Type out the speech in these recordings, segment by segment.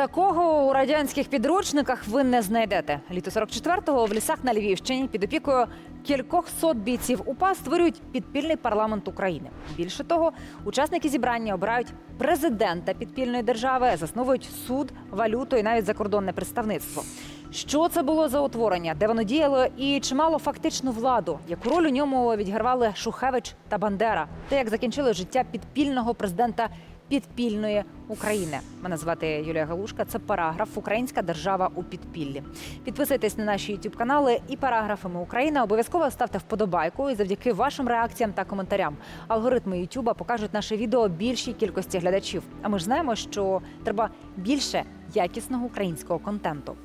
Такого у радянських підручниках ви не знайдете. Літо 44-го в лісах на Львівщині під опікою кількох сот бійців УПА створюють підпільний парламент України. Більше того, учасники зібрання обирають президента підпільної держави, засновують суд, валюту і навіть закордонне представництво. Що це було за утворення, де воно діяло і чи мало фактичну владу? Яку роль у ньому відігравали Шухевич та Бандера? Та як закінчили життя підпільного президента підпільної України? Мене звати Юлія Галушка. Це параграф Українська держава у підпіллі. Підписуйтесь на наші youtube канали і параграфами Україна. Обов'язково ставте вподобайку і завдяки вашим реакціям та коментарям. Алгоритми Ютуба покажуть наше відео більшій кількості глядачів. А ми ж знаємо, що треба більше якісного українського контенту.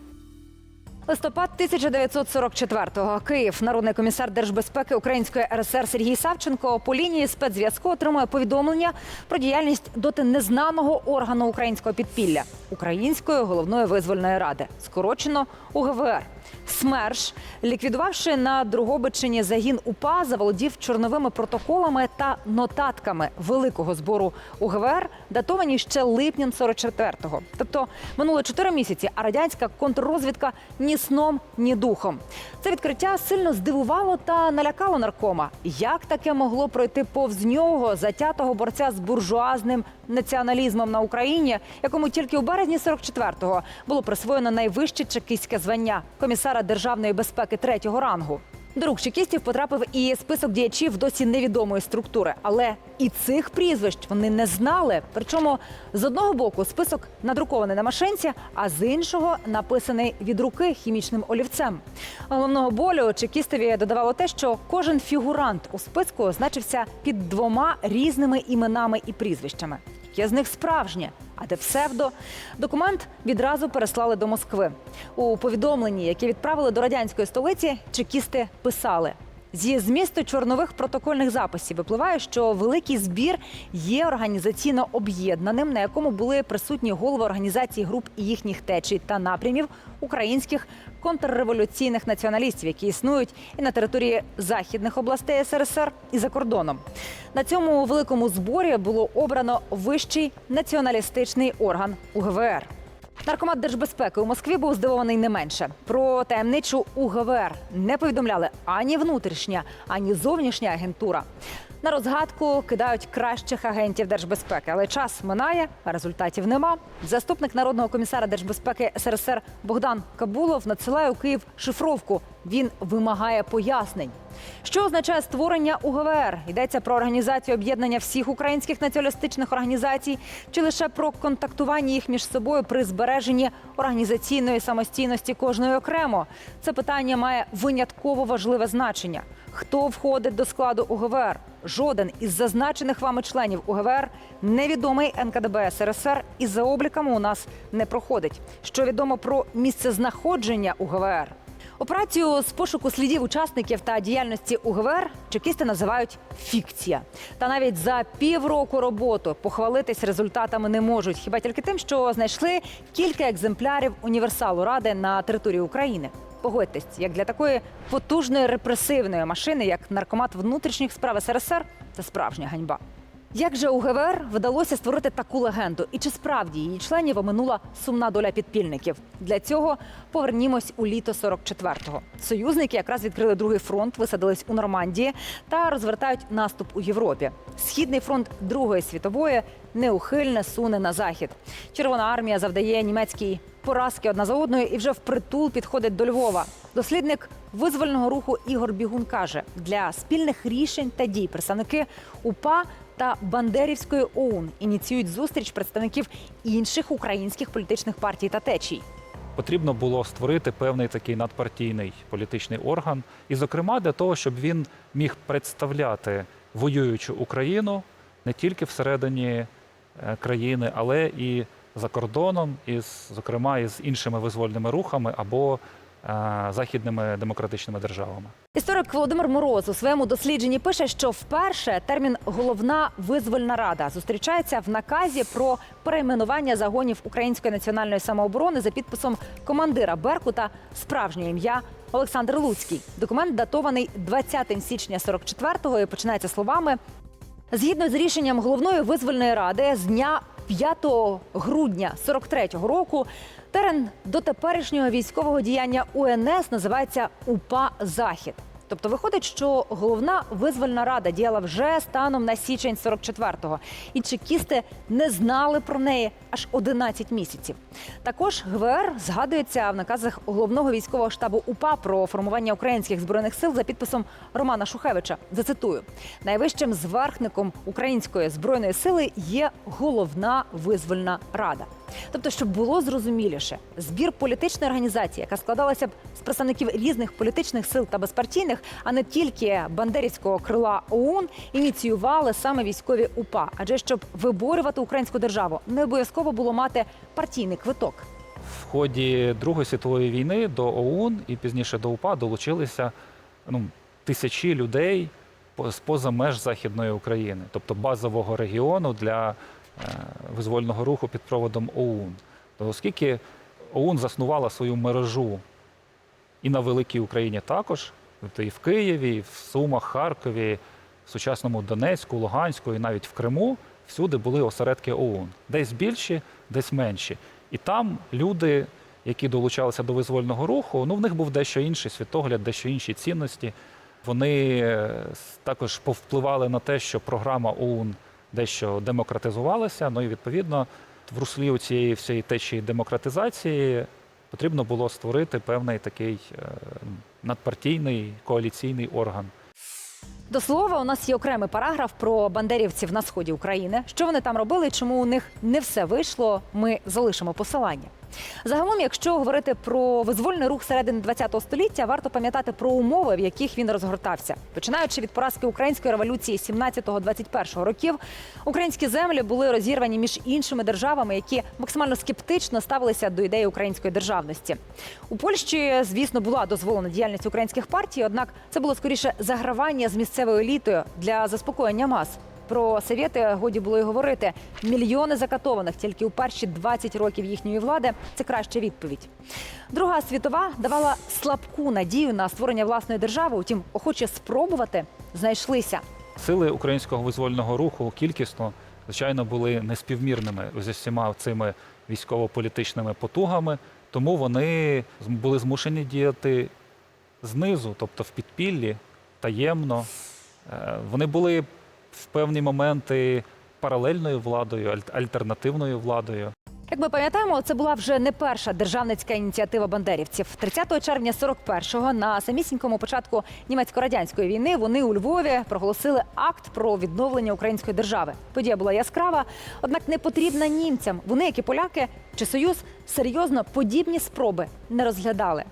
Листопад 1944-го. Київ. Народний комісар держбезпеки Української РСР Сергій Савченко по лінії спецзв'язку отримує повідомлення про діяльність доти незнаного органу українського підпілля Української головної визвольної ради, скорочено УГВР. СМЕРШ, ліквідувавши на Другобичині загін УПА, заволодів чорновими протоколами та нотатками великого збору УГВР, датовані ще липнем 44-го. Тобто минуло чотири місяці, а радянська контррозвідка ні сном, ні духом. Це відкриття сильно здивувало та налякало наркома. Як таке могло пройти повз нього, затятого борця з буржуазним націоналізмом на Україні, якому тільки у березні 44-го було присвоєно найвище чекістське звання комісара державної безпеки третього рангу. До рук чекістів потрапив і список діячів досі невідомої структури, але і цих прізвищ вони не знали. Причому з одного боку список надрукований на машинці, а з іншого написаний від руки хімічним олівцем. Головного болю чекістові додавало те, що кожен фігурант у списку значився під двома різними іменами і прізвищами. Яке з них справжнє, а де псевдо. Документ відразу переслали до Москви. У повідомленні, яке відправили до радянської столиці, чекісти писали. Зі змісту чорнових протокольних записів випливає, що великий збір є організаційно об'єднаним, на якому були присутні голови організацій груп і їхніх течій та напрямів українських контрреволюційних націоналістів, які існують і на території західних областей СРСР, і за кордоном. На цьому великому зборі було обрано вищий націоналістичний орган УГВР. Наркомат держбезпеки у Москві був здивований не менше. Про таємничу УГВР не повідомляли ані внутрішня, ані зовнішня агентура. На розгадку кидають кращих агентів держбезпеки, але час минає, а результатів нема. Заступник народного комісара держбезпеки СРСР Богдан Кабулов надсилає у Київ шифровку. Він вимагає пояснень. Що означає створення УГВР? Йдеться про організацію об'єднання всіх українських націоналістичних організацій, чи лише про контактування їх між собою при збереженні організаційної самостійності кожної окремо? Це питання має винятково важливе значення. Хто входить до складу УГВР? Жоден із зазначених вами членів УГВР невідомий НКДБ СРСР і за обліками у нас не проходить. Що відомо про місцезнаходження УГВР? Операцію з пошуку слідів учасників та діяльності УГВР чекісти називають фікція. Та навіть за півроку роботи похвалитись результатами не можуть. Хіба тільки тим, що знайшли кілька екземплярів універсалу ради на території України. Погодьтесь, як для такої потужної репресивної машини, як наркомат внутрішніх справ СРСР, це справжня ганьба. Як же УГВР вдалося створити таку легенду? І чи справді її членів оминула сумна доля підпільників? Для цього повернімось у літо 44-го. Союзники якраз відкрили другий фронт, висадились у Нормандії та розвертають наступ у Європі. Східний фронт Другої світової неухильне суне на захід. Червона армія завдає німецькій поразки одна за одною і вже впритул підходить до Львова. Дослідник визвольного руху Ігор Бігун каже: для спільних рішень та дій представники УПА та Бандерівської ОУН ініціюють зустріч представників інших українських політичних партій та течій. Потрібно було створити певний такий надпартійний політичний орган, і, зокрема, для того, щоб він міг представляти воюючу Україну не тільки всередині е, країни, але і за кордоном, із, зокрема, із іншими визвольними рухами або західними демократичними державами. Історик Володимир Мороз у своєму дослідженні пише, що вперше термін головна визвольна рада зустрічається в наказі про перейменування загонів української національної самооборони за підписом командира Беркута справжнє ім'я Олександр Луцький. Документ датований 20 січня 44-го і починається словами. Згідно з рішенням головної визвольної ради, з дня 5 грудня 43-го року терен до теперішнього військового діяння УНС називається УПА Захід. Тобто виходить, що головна визвольна рада діяла вже станом на січень 44-го. І чекісти не знали про неї аж 11 місяців. Також ГВР згадується в наказах головного військового штабу УПА про формування українських збройних сил за підписом Романа Шухевича. Зацитую: найвищим зверхником української збройної сили є головна визвольна рада. Тобто, щоб було зрозуміліше, збір політичної організації, яка складалася б з представників різних політичних сил та безпартійних, а не тільки бандерівського крила ОУН, ініціювали саме військові УПА. Адже щоб виборювати українську державу, не обов'язково було мати партійний квиток. В ході Другої світової війни до ОУН і пізніше до УПА долучилися ну, тисячі людей з поза меж Західної України, тобто базового регіону для визвольного руху під проводом ОУН. То оскільки ОУН заснувала свою мережу і на Великій Україні також, тобто і в Києві, і в Сумах, Харкові, в сучасному Донецьку, Луганську, і навіть в Криму, всюди були осередки ОУН. Десь більші, десь менші. І там люди, які долучалися до визвольного руху, ну в них був дещо інший світогляд, дещо інші цінності. Вони е, також повпливали на те, що програма ОУН дещо демократизувалася. Ну і відповідно в руслі цієї всієї течії демократизації потрібно було створити певний такий е, надпартійний коаліційний орган. До слова, у нас є окремий параграф про бандерівців на сході України. Що вони там робили чому у них не все вийшло, ми залишимо посилання. Загалом, якщо говорити про визвольний рух середини ХХ століття, варто пам'ятати про умови, в яких він розгортався. Починаючи від поразки української революції 17-21 років, українські землі були розірвані між іншими державами, які максимально скептично ставилися до ідеї української державності. У Польщі, звісно, була дозволена діяльність українських партій, однак це було скоріше загравання з місцевою елітою для заспокоєння мас. Про совєти годі було й говорити. Мільйони закатованих тільки у перші 20 років їхньої влади це краща відповідь. Друга світова давала слабку надію на створення власної держави. Утім, охочі спробувати знайшлися. Сили українського визвольного руху кількісно, звичайно, були неспівмірними з усіма цими військово-політичними потугами, тому вони були змушені діяти знизу, тобто в підпіллі, таємно. Е, Вони були в певні моменти паралельною владою, аль- альтернативною владою. Як ми пам'ятаємо, це була вже не перша державницька ініціатива бандерівців. 30 червня 41-го на самісінькому початку німецько-радянської війни вони у Львові проголосили акт про відновлення української держави. Подія була яскрава, однак не потрібна німцям. Вони, як і поляки чи союз, серйозно подібні спроби не розглядали.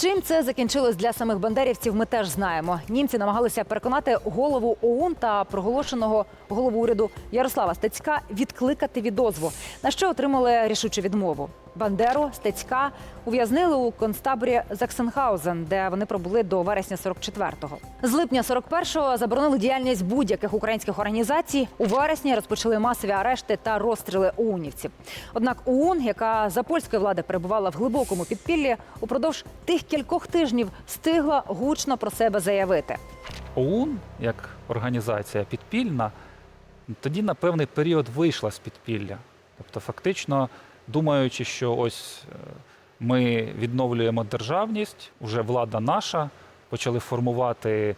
Чим це закінчилось для самих бандерівців, ми теж знаємо. Німці намагалися переконати голову ОУН та проголошеного голову уряду Ярослава Стецька відкликати відозву, на що отримали рішучу відмову. Бандеру Стецька ув'язнили у концтаборі Заксенхаузен, де вони пробули до вересня 44-го. З липня 41-го заборонили діяльність будь-яких українських організацій. У вересні розпочали масові арешти та розстріли оунівців. Однак ОУН, яка за польської влади перебувала в глибокому підпіллі, упродовж тих кількох тижнів встигла гучно про себе заявити. ОУН, як організація підпільна, тоді на певний період вийшла з підпілля. Тобто, фактично, думаючи, що ось е, ми відновлюємо державність, вже влада наша, почали формувати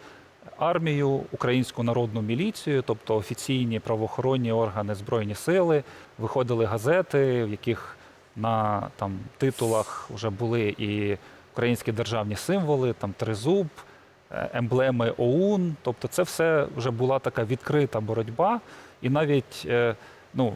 армію, українську народну міліцію, тобто офіційні правоохоронні органи Збройні сили, виходили газети, в яких на там, титулах вже були і українські державні символи, там тризуб, е, емблеми ОУН. Тобто це все вже була така відкрита боротьба. І навіть е, ну,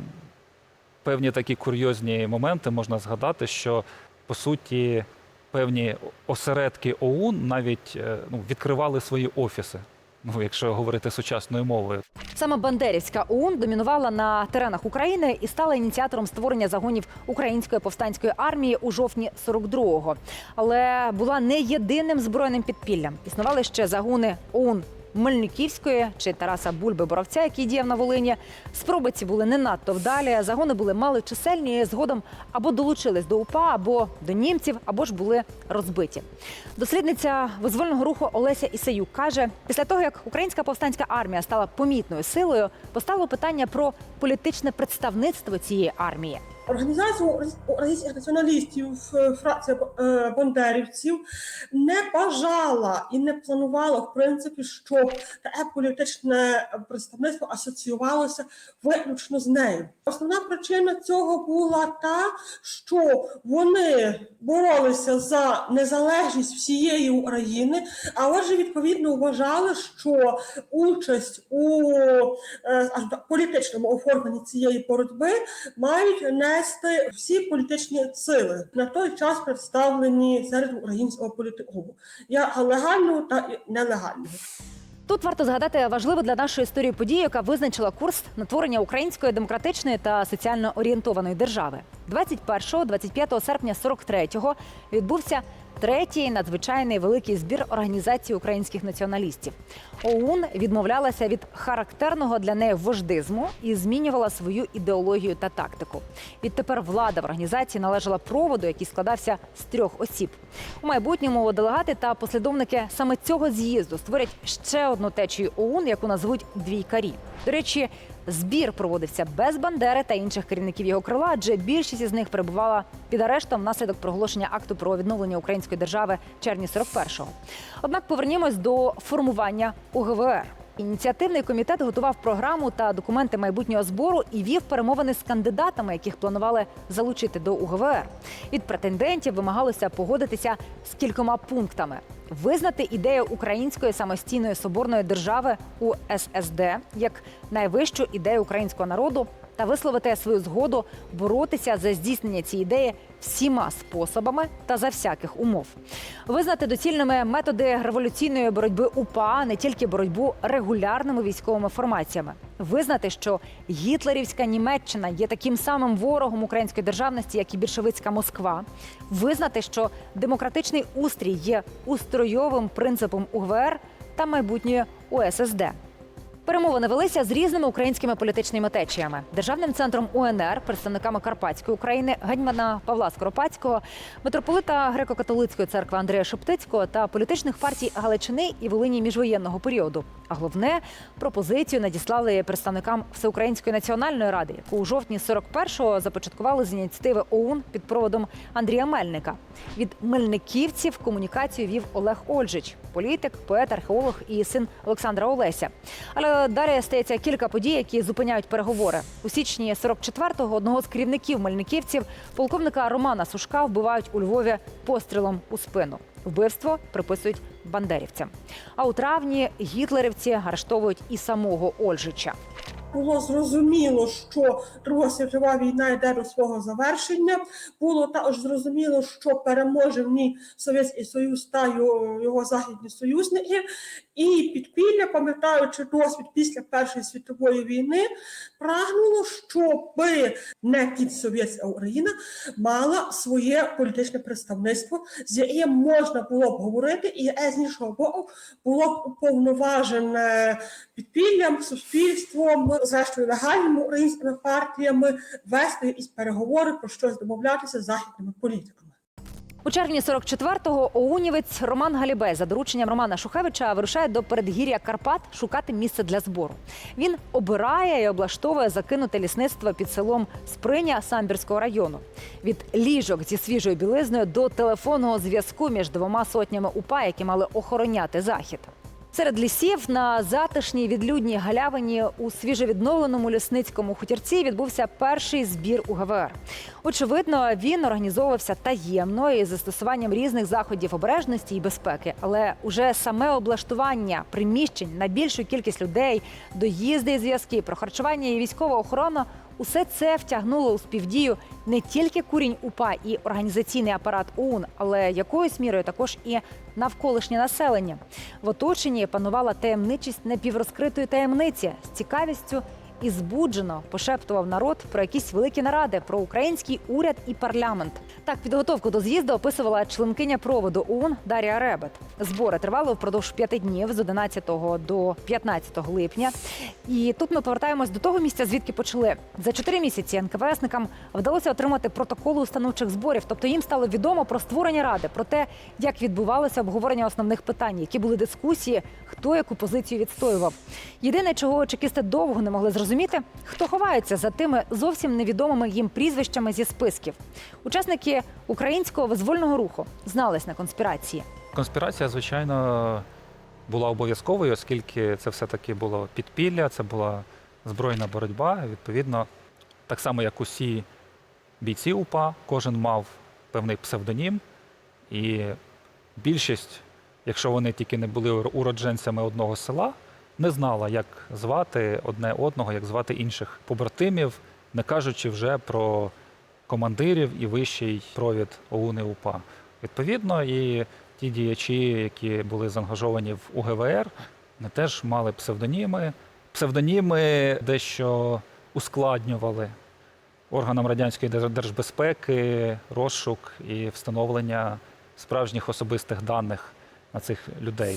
певні такі курйозні моменти можна згадати, що по суті певні осередки ОУН навіть е, ну, відкривали свої офіси. Ну, якщо говорити сучасною мовою, Саме Бандерівська ОУН домінувала на теренах України і стала ініціатором створення загонів української повстанської армії у жовтні 42-го. Але була не єдиним збройним підпіллям. Існували ще загони ОУН Мельниківської чи Тараса Бульби Боровця, який діяв на Волині. Спроби ці були не надто вдалі. Загони були малочисельні. Згодом або долучились до УПА, або до німців, або ж були розбиті. Дослідниця визвольного руху Олеся Ісаюк каже: після того як українська повстанська армія стала помітною силою, постало питання про політичне представництво цієї армії. Організація українських націоналістів, е, фракція е, бандерівців не бажала і не планувала, в принципі, щоб таке політичне представництво асоціювалося виключно з нею. Основна причина цього була та, що вони боролися за незалежність всієї України, а отже, відповідно вважали, що участь у е, політичному оформленні цієї боротьби мають нести всі політичні сили на той час представлені серед українського політику, як легального, та нелегального. Тут варто згадати важливу для нашої історії подію, яка визначила курс на творення української демократичної та соціально орієнтованої держави. 21-25 серпня 43-го відбувся третій надзвичайний великий збір організації українських націоналістів. ОУН відмовлялася від характерного для неї вождизму і змінювала свою ідеологію та тактику. Відтепер влада в організації належала проводу, який складався з трьох осіб. У майбутньому делегати та послідовники саме цього з'їзду створять ще одну течію ОУН, яку назвуть двійкарі. До речі, збір проводився без Бандери та інших керівників його крила, адже більшість із них перебувала під арештом внаслідок проголошення акту про відновлення української держави червні 41-го. Однак повернімось до формування УГВР. Ініціативний комітет готував програму та документи майбутнього збору і вів перемовини з кандидатами, яких планували залучити до УГВР. Від претендентів вимагалося погодитися з кількома пунктами: визнати ідею української самостійної соборної держави у ССД як найвищу ідею українського народу та висловити свою згоду боротися за здійснення цієї ідеї всіма способами та за всяких умов, визнати доцільними методи революційної боротьби УПА, не тільки боротьбу регулярними військовими формаціями, визнати, що гітлерівська Німеччина є таким самим ворогом української державності, як і більшовицька Москва, визнати, що демократичний устрій є устройовим принципом УГВР та майбутньої УССД. Перемовини велися з різними українськими політичними течіями, державним центром УНР, представниками Карпатської України, гетьмана Павла Скоропадського, митрополита греко-католицької церкви Андрея Шептицького та політичних партій Галичини і Волині міжвоєнного періоду. А головне пропозицію надіслали представникам Всеукраїнської національної ради, яку у жовтні 41-го започаткували з ініціативи ОУН під проводом Андрія Мельника. Від мельниківців комунікацію вів Олег Ольжич, політик, поет, археолог і син Олександра Олеся. Але далі стається кілька подій, які зупиняють переговори. У січні 44-го одного з керівників мельниківців, полковника Романа Сушка, вбивають у Львові пострілом у спину. Вбивство приписують бандерівцям. А у травні гітлерівці арештовують і самого Ольжича. Було зрозуміло, що Друга світова війна йде до свого завершення. Було також зрозуміло, що переможе в ній Совєтський Союз та його західні союзники. І підпілля, пам'ятаючи досвід після Першої світової війни, прагнуло, щоб не тільки Совєтська Україна мала своє політичне представництво, з яким можна було б говорити, і з іншого боку було б уповноважене підпіллям, суспільством, зрештою легальними українськими партіями вести із переговори про щось домовлятися з західними політиками. У червні 44-го оунівець Роман Галібей за дорученням Романа Шухевича вирушає до передгір'я Карпат шукати місце для збору. Він обирає і облаштовує закинуте лісництво під селом Сприня Самбірського району. Від ліжок зі свіжою білизною до телефонного зв'язку між двома сотнями УПА, які мали охороняти захід. Серед лісів на затишній відлюдній галявині у свіжовідновленому лісницькому хутірці відбувся перший збір УГВР. Очевидно, він організовувався таємно і з застосуванням різних заходів обережності і безпеки. Але уже саме облаштування приміщень на більшу кількість людей, доїзди і зв'язки, про харчування і військова охорона усе це втягнуло у співдію не тільки курінь УПА і організаційний апарат ОУН, але якоюсь мірою також і навколишнє населення. В оточенні панувала таємничість непіврозкритої таємниці з цікавістю. І збуджено пошептував народ про якісь великі наради, про український уряд і парламент. Так, підготовку до з'їзду описувала членкиня проводу ОУН Дар'я Ребет. Збори тривали впродовж п'яти днів з 11 до 15 липня. І тут ми повертаємось до того місця, звідки почали. За чотири місяці НКВСникам вдалося отримати протоколи установчих зборів. Тобто їм стало відомо про створення ради, про те, як відбувалося обговорення основних питань, які були дискусії, хто яку позицію відстоював. Єдине, чого чекісти довго не могли зрозуміти, хто ховається за тими зовсім невідомими їм прізвищами зі списків. Учасники українського визвольного руху знались на конспірації. Конспірація, звичайно, була обов'язковою, оскільки це все-таки було підпілля, це була збройна боротьба. Відповідно, так само, як усі бійці УПА, кожен мав певний псевдонім. І більшість, якщо вони тільки не були уродженцями одного села, не знала, як звати одне одного, як звати інших побратимів, не кажучи вже про командирів і вищий провід ОУН і УПА. Відповідно, і ті діячі, які були заангажовані в УГВР, вони теж мали псевдоніми. Псевдоніми дещо ускладнювали органам радянської держ- держбезпеки, розшук і встановлення справжніх особистих даних на цих людей.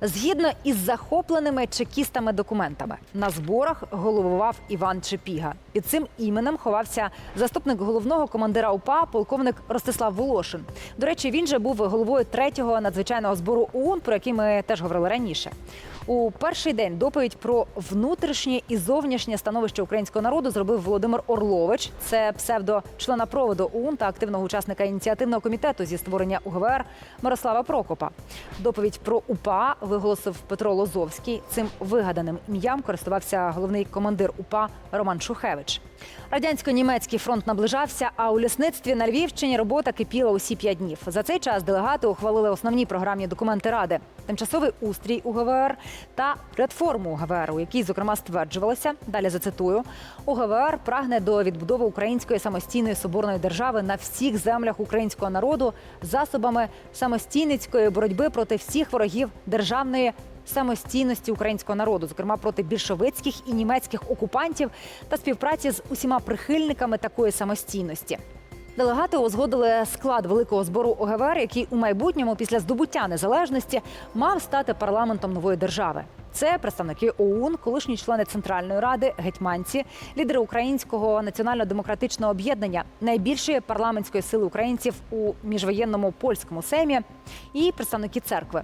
Згідно із захопленими чекістами документами на зборах головував Іван Чепіга. Під цим іменем ховався заступник головного командира УПА, полковник Ростислав Волошин. До речі, він же був головою третього надзвичайного збору ОУН, про який ми теж говорили раніше. У перший день доповідь про внутрішнє і зовнішнє становище українського народу зробив Володимир Орлович. Це псевдо члена проводу ОУН та активного учасника ініціативного комітету зі створення УГВР Мирослава Прокопа. Доповідь про УПА виголосив Петро Лозовський. Цим вигаданим ім'ям користувався головний командир УПА Роман Шухевич. Радянсько-німецький фронт наближався, а у лісництві на Львівщині робота кипіла усі п'ять днів. За цей час делегати ухвалили основні програмні документи ради: тимчасовий устрій УГВР та платформу УГВР, у якій зокрема стверджувалося. Далі зацитую: УГВР прагне до відбудови української самостійної соборної держави на всіх землях українського народу засобами самостійницької боротьби проти всіх ворогів державної самостійності українського народу, зокрема проти більшовицьких і німецьких окупантів та співпраці з усіма прихильниками такої самостійності. Делегати узгодили склад великого збору ОГВР, який у майбутньому після здобуття незалежності мав стати парламентом нової держави. Це представники ОУН, колишні члени Центральної ради, гетьманці, лідери українського національно-демократичного об'єднання, найбільшої парламентської сили українців у міжвоєнному польському семі і представники церкви.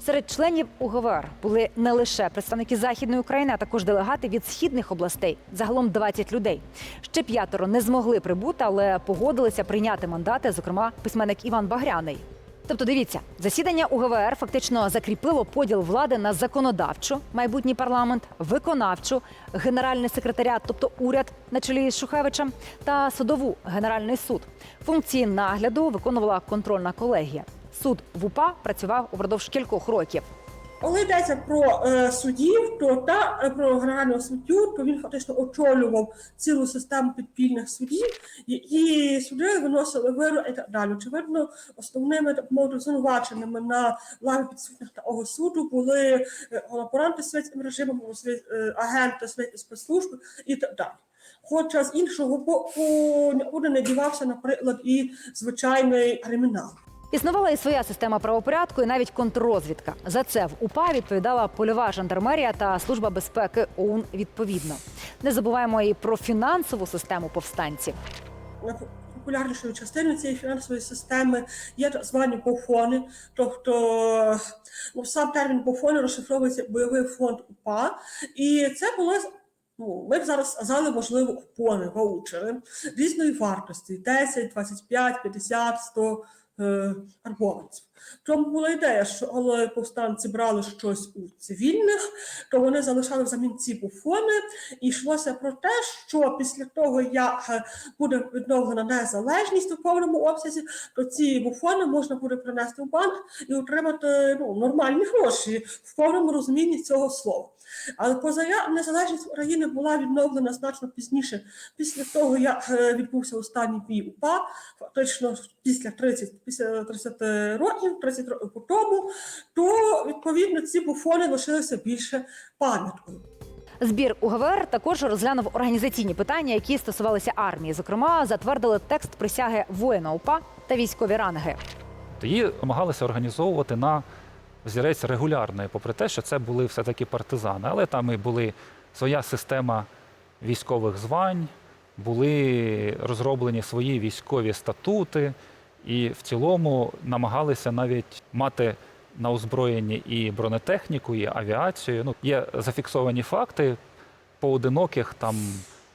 Серед членів УГВР були не лише представники західної України, а також делегати від східних областей. Загалом 20 людей. Ще п'ятеро не змогли прибути, але погодилися прийняти мандати, зокрема письменник Іван Багряний. Тобто, дивіться, засідання УГВР фактично закріпило поділ влади на законодавчу, майбутній парламент, виконавчу, генеральний секретаріат, тобто уряд на чолі з Шухевичем, та судову генеральний суд. Функції нагляду виконувала контрольна колегія. Суд в УПА працював упродовж кількох років. Коли йдеться про е, суддів, то та е, про генерального суддю, то він фактично очолював цілу систему підпільних судів, які суди виносили вироки і так далі. Очевидно, основними мовити звинуваченими на лаві підсудних такого суду були е, колаборанти світським режимом, е, агенти світської спецслужби і так далі. Хоча з іншого боку нікуди не дівався, наприклад, і звичайний кримінал. Існувала і своя система правопорядку, і навіть контррозвідка. За це в УПА відповідала польова жандармерія та служба безпеки ОУН відповідно. Не забуваємо і про фінансову систему повстанців. Популярнішою частиною цієї фінансової системи є так звані бофони. Тобто ну, сам термін бофони розшифровується бойовий фонд УПА. І це були ну, ми б зараз сказали, можливо, купони, ваучери різної вартості: 10, 25, 50, 100 е, Тому була ідея, що коли повстанці брали щось у цивільних, то вони залишали взамін ці буфони, і йшлося про те, що після того, як е, буде відновлена незалежність у повному обсязі, то ці буфони можна буде принести в банк і отримати ну, нормальні гроші в повному розумінні цього слова. Але позая незалежність України була відновлена значно пізніше, після того, як е, відбувся останній бій УПА, фактично після 30, після 30 років, 30 років тому, то відповідно ці буфони лишилися більше пам'яткою. Збір УГВР також розглянув організаційні питання, які стосувалися армії. Зокрема, затвердили текст присяги воїна УПА та військові ранги. Її намагалися організовувати на взірець регулярної, попри те, що це були все-таки партизани. Але там і були своя система військових звань, були розроблені свої військові статути, і в цілому намагалися навіть мати на озброєнні і бронетехніку, і авіацію. Ну, є зафіксовані факти поодиноких там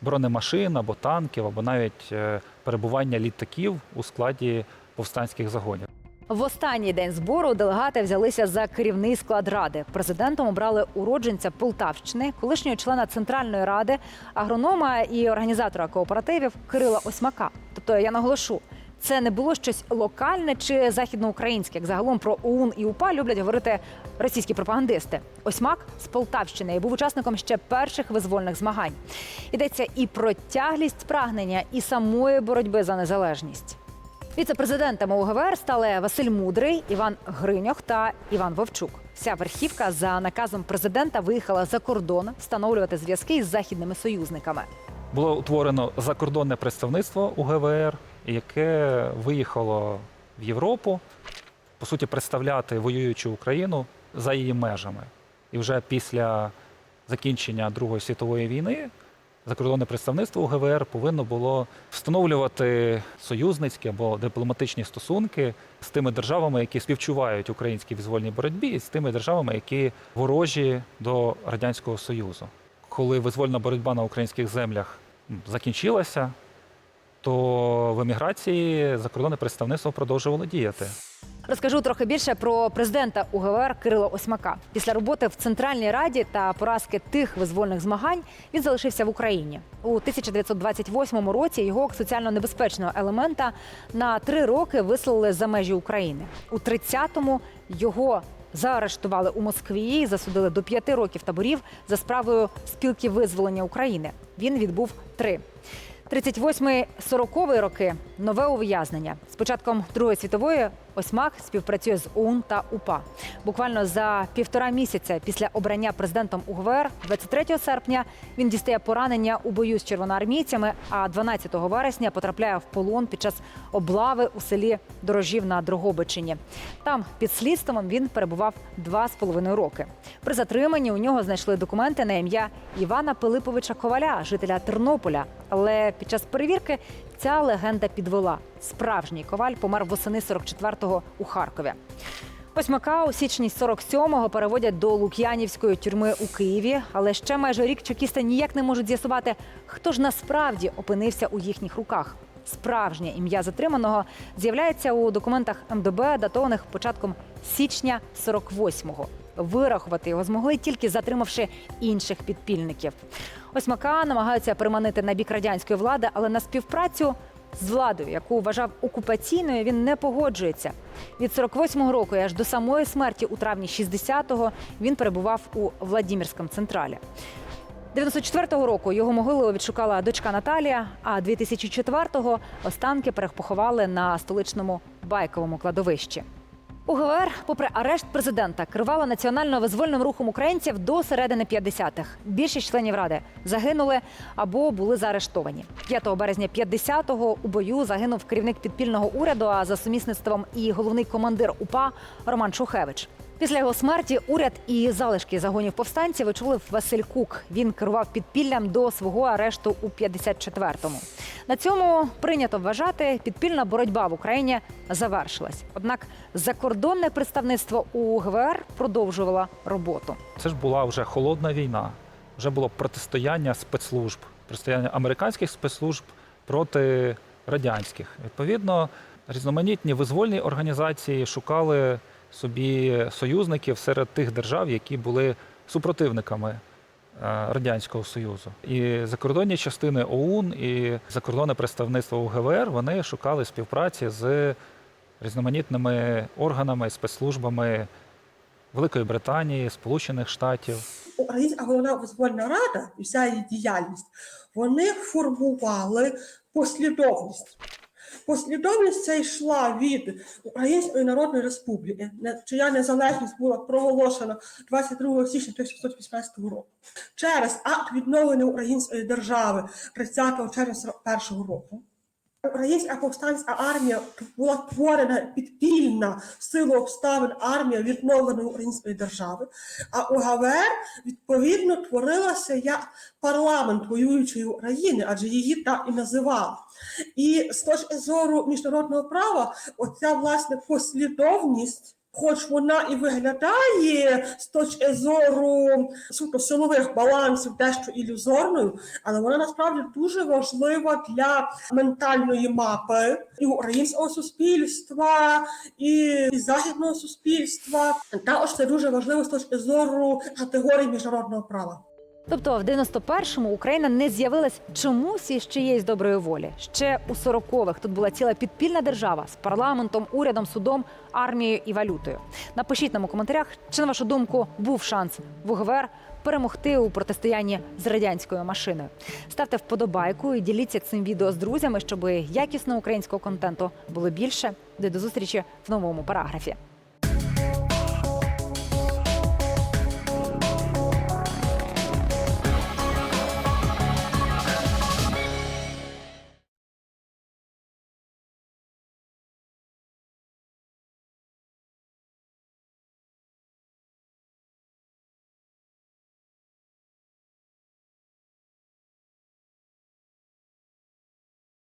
бронемашин або танків, або навіть е, перебування літаків у складі повстанських загонів. В останній день збору делегати взялися за керівний склад ради. Президентом обрали уродженця Полтавщини, колишнього члена Центральної ради, агронома і організатора кооперативів Кирила Осьмака. Тобто я наголошу. Це не було щось локальне чи західноукраїнське, як загалом про ОУН і УПА люблять говорити російські пропагандисти. Осьмак з Полтавщини і був учасником ще перших визвольних змагань. Йдеться і про тяглість прагнення, і самої боротьби за незалежність. Віце-президентами УГВР стали Василь Мудрий, Іван Гриньох та Іван Вовчук. Вся верхівка за наказом президента виїхала за кордон встановлювати зв'язки із західними союзниками. Було утворено закордонне представництво УГВР, яке виїхало в Європу, по суті, представляти воюючу Україну за її межами. І вже після закінчення Другої світової війни закордонне представництво УГВР повинно було встановлювати союзницькі або дипломатичні стосунки з тими державами, які співчувають українській визвольній боротьбі, і з тими державами, які ворожі до Радянського Союзу. Коли визвольна боротьба на українських землях закінчилася, то в еміграції закордонне представництво продовжувало діяти. Розкажу трохи більше про президента УГВР Кирила Осьмака. Після роботи в Центральній Раді та поразки тих визвольних змагань він залишився в Україні. У 1928 році його соціально небезпечного елемента на три роки вислали за межі України. У 30-му його заарештували у Москві і засудили до п'яти років таборів за справою спілки визволення України. Він відбув три. 38-40 роки нове ув'язнення. З початком Другої світової Осьмак співпрацює з ОУН та УПА. Буквально за півтора місяця після обрання президентом УГВР, 23 серпня, він дістає поранення у бою з червоноармійцями, а 12 вересня потрапляє в полон під час облави у селі Дорожів на Дрогобичині. Там під слідством він перебував два з половиною роки. При затриманні у нього знайшли документи на ім'я Івана Пилиповича Коваля, жителя Тернополя. Але під час перевірки ця легенда підвела. Справжній коваль помер восени 44-го у Харкові. Осьмака у січні 47-го переводять до Лук'янівської тюрми у Києві, але ще майже рік чекісти ніяк не можуть з'ясувати, хто ж насправді опинився у їхніх руках. Справжнє ім'я затриманого з'являється у документах МДБ, датованих початком січня 48-го. Вирахувати його змогли тільки затримавши інших підпільників. Осьмака намагаються приманити на бік радянської влади, але на співпрацю з владою, яку вважав окупаційною, він не погоджується. Від 48-го року і аж до самої смерті у травні 60-го він перебував у Владімірському централі. 94-го року його могилу відшукала дочка Наталія, а 2004-го останки перепоховали на столичному байковому кладовищі. УГВР, попри арешт президента, керувала національно-визвольним рухом українців до середини 50-х. Більшість членів ради загинули або були заарештовані. 5 березня 50-го у бою загинув керівник підпільного уряду, а за сумісництвом і головний командир УПА Роман Шухевич. Після його смерті уряд і залишки загонів повстанців очолив Василь Кук. Він керував підпіллям до свого арешту у 54-му. На цьому прийнято вважати, підпільна боротьба в Україні завершилась. Однак закордонне представництво УГВР продовжувало роботу. Це ж була вже холодна війна, вже було протистояння спецслужб, протистояння американських спецслужб проти радянських. Відповідно, різноманітні визвольні організації шукали собі союзників серед тих держав, які були супротивниками е, Радянського Союзу. І закордонні частини ОУН і закордонне представництво УГВР вони шукали співпраці з різноманітними органами, спецслужбами Великої Британії, Сполучених Штатів. Українська головна визвольна рада і вся її діяльність вони формували послідовність. Послідовність ця йшла від Української Народної Республіки, чия незалежність була проголошена 22 січня 1918 року, через акт відновлення української держави 30 червня 41 року. Українська повстанська армія була творена підпільна в силу обставин армія відновленої української держави, а УГВР відповідно творилася як парламент воюючої України, адже її так і називали. І з точки зору міжнародного права, оця власне послідовність. Хоч вона і виглядає з точки зору суто силових балансів дещо ілюзорною, але вона насправді дуже важлива для ментальної мапи і українського суспільства, і західного суспільства. Також це дуже важливо з точки зору категорії міжнародного права. Тобто в 91-му Україна не з'явилась чомусь із чиєїсь доброї волі. Ще у 40-х тут була ціла підпільна держава з парламентом, урядом, судом, армією і валютою. Напишіть нам у коментарях, чи на вашу думку був шанс в УГВР перемогти у протистоянні з радянською машиною. Ставте вподобайку і діліться цим відео з друзями, щоб якісного українського контенту було більше. До зустрічі в новому параграфі.